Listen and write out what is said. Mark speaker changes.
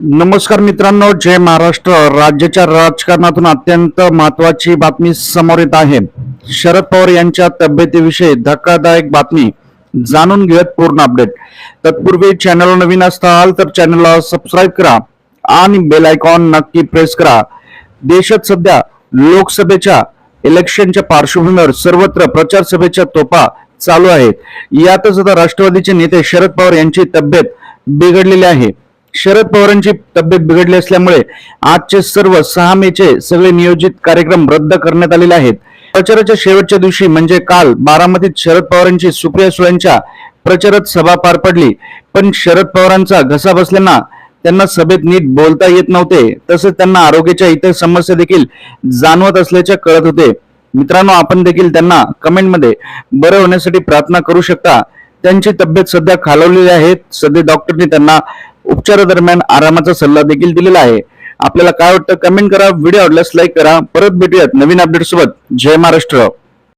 Speaker 1: नमस्कार मित्रांनो जय महाराष्ट्र. राज्याच्या राजकारणातून अत्यंत महत्वाची बातमी समोर येत आहे. शरद पवार यांच्या तब्येतीविषयी धक्कादायक बातमी जाणून घेत पूर्ण अपडेट तत्पूर्वी चॅनल नवीन असताल तर चॅनलला सबस्क्राईब करा आणि बेल आयकॉन नक्की प्रेस करा. देशात सध्या लोकसभेच्या इलेक्शनच्या पार्श्वभूमीवर सर्वत्र प्रचार सभेच्या तोफा चालू आहेत. यातच आता राष्ट्रवादीचे नेते शरद पवार यांची तब्येत बिघडलेली आहे. शरद पवारांची तब्येत बिघडली असल्यामुळे आजचे सर्व सहा मेचे सगळे नियोजित कार्यक्रम रद्द करण्यात आलेले आहेत. प्रचाराच्या शेवटच्या दिवशी म्हणजे काल बारामतीत शरद पवारांची सुप्रिया सुळेंच्या प्रचारात सभा पार पडली. पण शरद पवारांचा घसा बसल्यानं त्यांना सभेत नीट बोलता येत नव्हते. तसेच त्यांना आरोग्याच्या इतर समस्या देखील जाणवत असल्याचे कळत होते. मित्रांनो आपण देखील त्यांना कमेंटमध्ये बरं होण्यासाठी प्रार्थना करू शकता. त्यांची तब्येत सध्या खालवलेली आहे. सध्या डॉक्टरने त्यांना उपचारादरम्यान आरामाचा सल्ला देखील दिलेला आहे. आपल्याला काय वाटतं? कमेंट करा. व्हिडिओ आवडल्यास लाईक करा. परत भेटूयात नवीन अपडेट सोबत. जय महाराष्ट्र.